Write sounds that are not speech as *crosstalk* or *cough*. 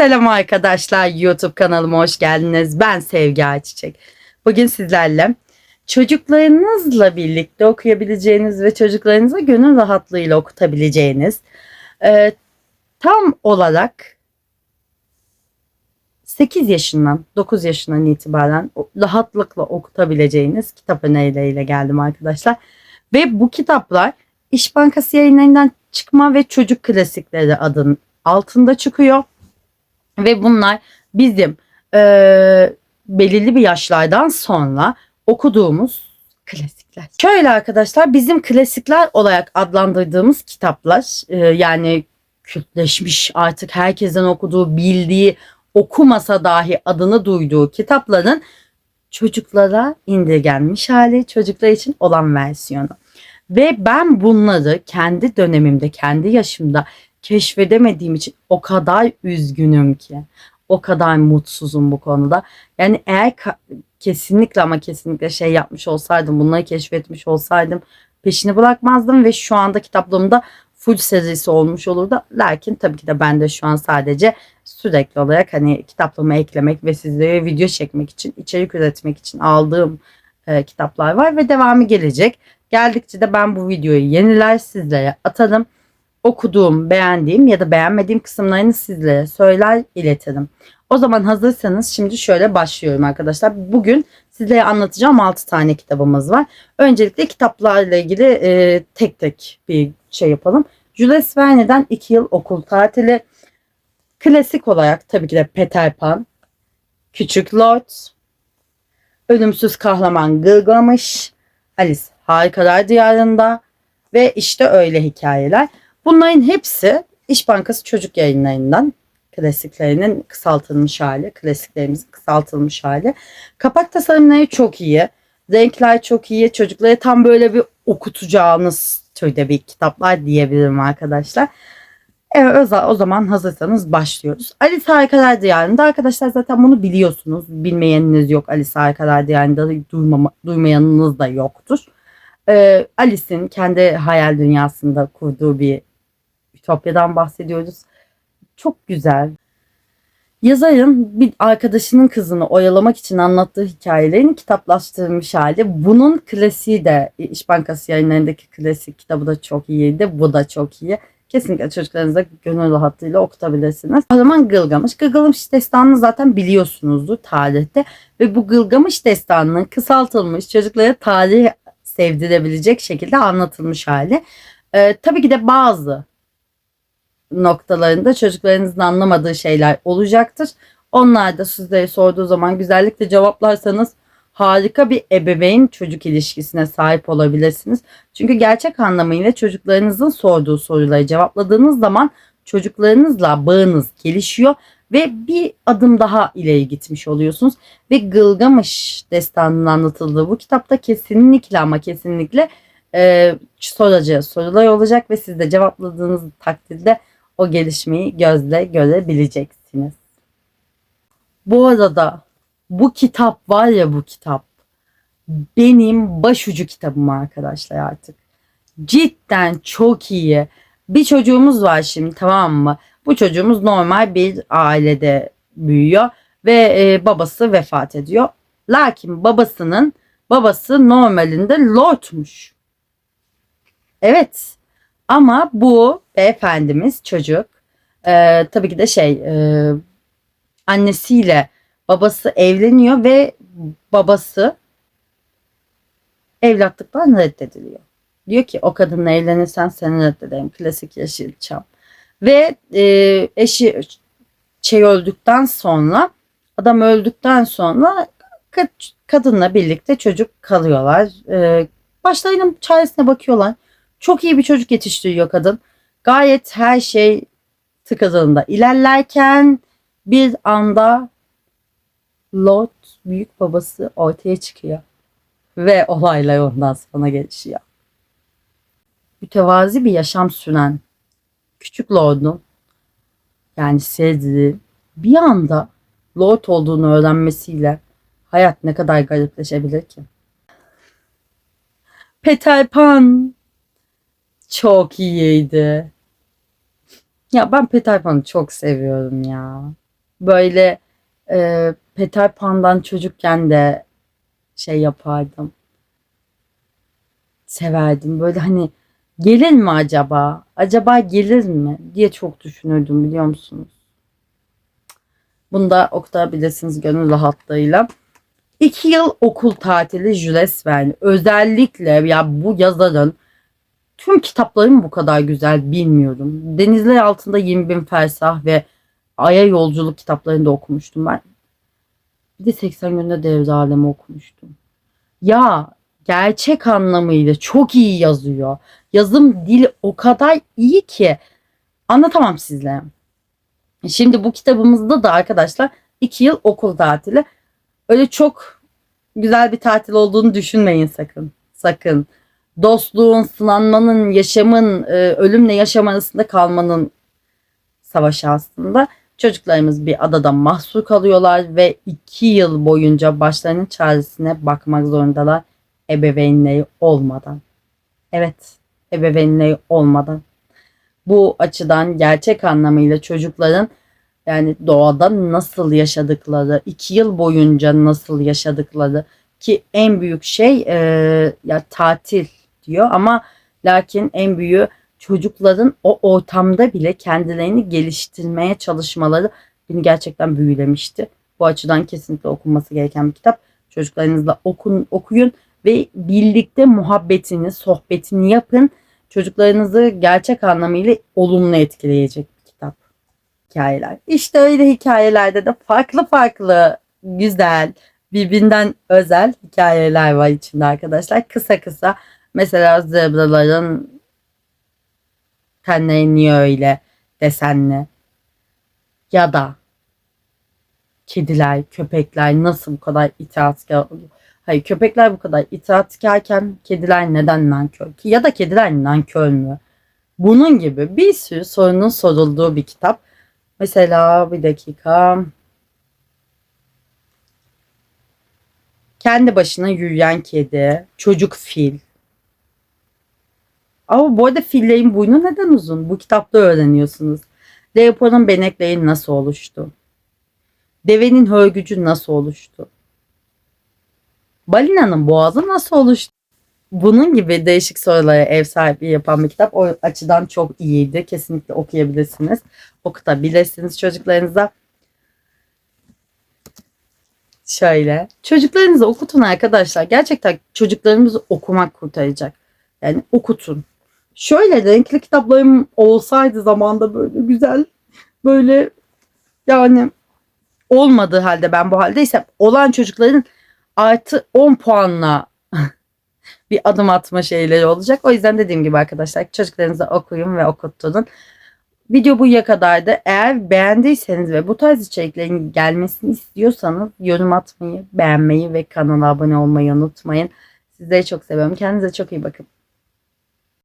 Selam arkadaşlar YouTube kanalıma hoş geldiniz. Ben Sevgi Ayçiçek. Bugün sizlerle çocuklarınızla birlikte okuyabileceğiniz ve çocuklarınıza gönül rahatlığıyla okutabileceğiniz e, tam olarak 8 yaşından 9 yaşından itibaren rahatlıkla okutabileceğiniz kitap önerileriyle geldim arkadaşlar. Ve bu kitaplar İş Bankası yayınlarından çıkma ve çocuk klasikleri adının altında çıkıyor. Ve bunlar bizim e, belirli bir yaşlardan sonra okuduğumuz klasikler. Şöyle arkadaşlar bizim klasikler olarak adlandırdığımız kitaplar e, yani kültleşmiş artık herkesin okuduğu bildiği okumasa dahi adını duyduğu kitapların çocuklara indirgenmiş hali çocuklar için olan versiyonu. Ve ben bunları kendi dönemimde, kendi yaşımda keşfedemediğim için o kadar üzgünüm ki. O kadar mutsuzum bu konuda. Yani eğer kesinlikle ama kesinlikle şey yapmış olsaydım, bunları keşfetmiş olsaydım peşini bırakmazdım ve şu anda kitaplığımda full serisi olmuş olurdu. Lakin tabii ki de ben de şu an sadece sürekli olarak hani kitaplığıma eklemek ve sizlere video çekmek için, içerik üretmek için aldığım e, kitaplar var ve devamı gelecek. Geldikçe de ben bu videoyu yeniler sizlere atarım okuduğum, beğendiğim ya da beğenmediğim kısımlarını sizlere söyler iletirim. O zaman hazırsanız şimdi şöyle başlıyorum arkadaşlar. Bugün sizlere anlatacağım 6 tane kitabımız var. Öncelikle kitaplarla ilgili e, tek tek bir şey yapalım. Jules Verne'den 2 yıl okul tatili. Klasik olarak tabii ki de Peter Pan, Küçük Lord, Ölümsüz Kahraman Gılgamış, Alice Harikalar Diyarında ve işte öyle hikayeler. Bunların hepsi İş Bankası çocuk yayınlarından klasiklerinin kısaltılmış hali, klasiklerimizin kısaltılmış hali. Kapak tasarımları çok iyi. Renkler çok iyi. Çocuklara tam böyle bir okutacağınız türde bir kitaplar diyebilirim arkadaşlar. Evet o zaman hazırsanız başlıyoruz. Alice Harikalar Diyarı'nda arkadaşlar zaten bunu biliyorsunuz. Bilmeyeniniz yok Alice Harikalar Diyarı'nda duymama, duymayanınız da yoktur. Ee, Alice'in kendi hayal dünyasında kurduğu bir Ütopya'dan bahsediyoruz. Çok güzel. Yazarın bir arkadaşının kızını oyalamak için anlattığı hikayelerini kitaplaştırmış hali. Bunun klasiği de İş Bankası yayınlarındaki klasik kitabı da çok iyiydi. Bu da çok iyi. Kesinlikle çocuklarınıza gönül rahatlığıyla okutabilirsiniz. Kahraman Gılgamış. Gılgamış destanını zaten biliyorsunuzdur tarihte. Ve bu Gılgamış destanının kısaltılmış çocuklara tarih sevdirebilecek şekilde anlatılmış hali. Ee, tabii ki de bazı noktalarında çocuklarınızın anlamadığı şeyler olacaktır. Onlar da sizlere sorduğu zaman güzellikle cevaplarsanız harika bir ebeveyn çocuk ilişkisine sahip olabilirsiniz. Çünkü gerçek anlamıyla çocuklarınızın sorduğu soruları cevapladığınız zaman çocuklarınızla bağınız gelişiyor ve bir adım daha ileri gitmiş oluyorsunuz. Ve Gılgamış destanının anlatıldığı bu kitapta kesinlikle ama kesinlikle e, soracağı sorular olacak ve siz de cevapladığınız takdirde o gelişmeyi gözle görebileceksiniz. Bu arada bu kitap var ya bu kitap benim başucu kitabım arkadaşlar artık. Cidden çok iyi. Bir çocuğumuz var şimdi tamam mı? Bu çocuğumuz normal bir ailede büyüyor ve e, babası vefat ediyor. Lakin babasının babası normalinde lordmuş. Evet ama bu beyefendimiz çocuk e, tabii ki de şey e, annesiyle babası evleniyor ve babası evlatlıktan reddediliyor. Diyor ki o kadınla evlenirsen seni reddederim. Klasik Yeşilçam. Ve e, eşi şey öldükten sonra adam öldükten sonra kadınla birlikte çocuk kalıyorlar. E, başlarının çaresine bakıyorlar. Çok iyi bir çocuk yetiştiriyor kadın. Gayet her şey tıkazında ilerlerken bir anda Lot büyük babası ortaya çıkıyor. Ve olaylar ondan sonra gelişiyor. Mütevazi bir yaşam süren küçük Lord'un yani Cedric'in bir anda Lord olduğunu öğrenmesiyle hayat ne kadar garipleşebilir ki? Peter Pan çok iyiydi. Ya ben Peter Pan'ı çok seviyorum ya. Böyle e, Peter Pan'dan çocukken de şey yapardım. Severdim. Böyle hani gelir mi acaba? Acaba gelir mi diye çok düşünürdüm biliyor musunuz? Bunu da okutabilirsiniz gönül rahatlığıyla. İki yıl okul tatili Jules Verne. Özellikle ya bu yazarın tüm kitapları mı bu kadar güzel bilmiyorum. Denizler altında 20 bin fersah ve Ay'a yolculuk kitaplarını da okumuştum ben. Bir de 80 günde devre alemi okumuştum. Ya gerçek anlamıyla çok iyi yazıyor. Yazım dili o kadar iyi ki anlatamam sizlere. Şimdi bu kitabımızda da arkadaşlar 2 yıl okul tatili. Öyle çok güzel bir tatil olduğunu düşünmeyin sakın. Sakın. Dostluğun, sınanmanın, yaşamın, e, ölümle yaşam arasında kalmanın savaşı aslında. Çocuklarımız bir adada mahsur kalıyorlar ve iki yıl boyunca başlarının çaresine bakmak zorundalar ebeveynleri olmadan. Evet, ebeveynleri olmadan. Bu açıdan gerçek anlamıyla çocukların yani doğada nasıl yaşadıkları, iki yıl boyunca nasıl yaşadıkları ki en büyük şey e, ya tatil diyor ama lakin en büyüğü çocukların o ortamda bile kendilerini geliştirmeye çalışmaları beni gerçekten büyülemişti. Bu açıdan kesinlikle okunması gereken bir kitap. Çocuklarınızla okun, okuyun ve birlikte muhabbetini, sohbetini yapın. Çocuklarınızı gerçek anlamıyla olumlu etkileyecek bir kitap. Hikayeler. İşte öyle hikayelerde de farklı farklı güzel, birbirinden özel hikayeler var içinde arkadaşlar. Kısa kısa mesela zebraların tenleri niye öyle desenli ya da kediler, köpekler nasıl bu kadar itaatkar oluyor? Hayır köpekler bu kadar itaatkarken kediler neden nankör ki? Ya da kediler nankör mü? Bunun gibi bir sürü sorunun sorulduğu bir kitap. Mesela bir dakika. Kendi başına yürüyen kedi, çocuk fil. Ama bu arada fillerin boynu neden uzun? Bu kitapta öğreniyorsunuz. Leopold'un benekleri nasıl oluştu? Devenin hörgücü nasıl oluştu? Balinanın boğazı nasıl oluştu? Bunun gibi değişik sorulara ev sahipliği yapan bir kitap. O açıdan çok iyiydi. Kesinlikle okuyabilirsiniz. Okutabilirsiniz çocuklarınıza. Şöyle. Çocuklarınızı okutun arkadaşlar. Gerçekten çocuklarımızı okumak kurtaracak. Yani okutun. Şöyle renkli kitaplarım olsaydı zamanda böyle güzel böyle yani olmadığı halde ben bu haldeysem olan çocukların artı 10 puanla *laughs* bir adım atma şeyleri olacak. O yüzden dediğim gibi arkadaşlar çocuklarınıza okuyun ve okutturun. Video buraya kadardı. Eğer beğendiyseniz ve bu tarz içeriklerin gelmesini istiyorsanız yorum atmayı, beğenmeyi ve kanala abone olmayı unutmayın. Sizleri çok seviyorum. Kendinize çok iyi bakın.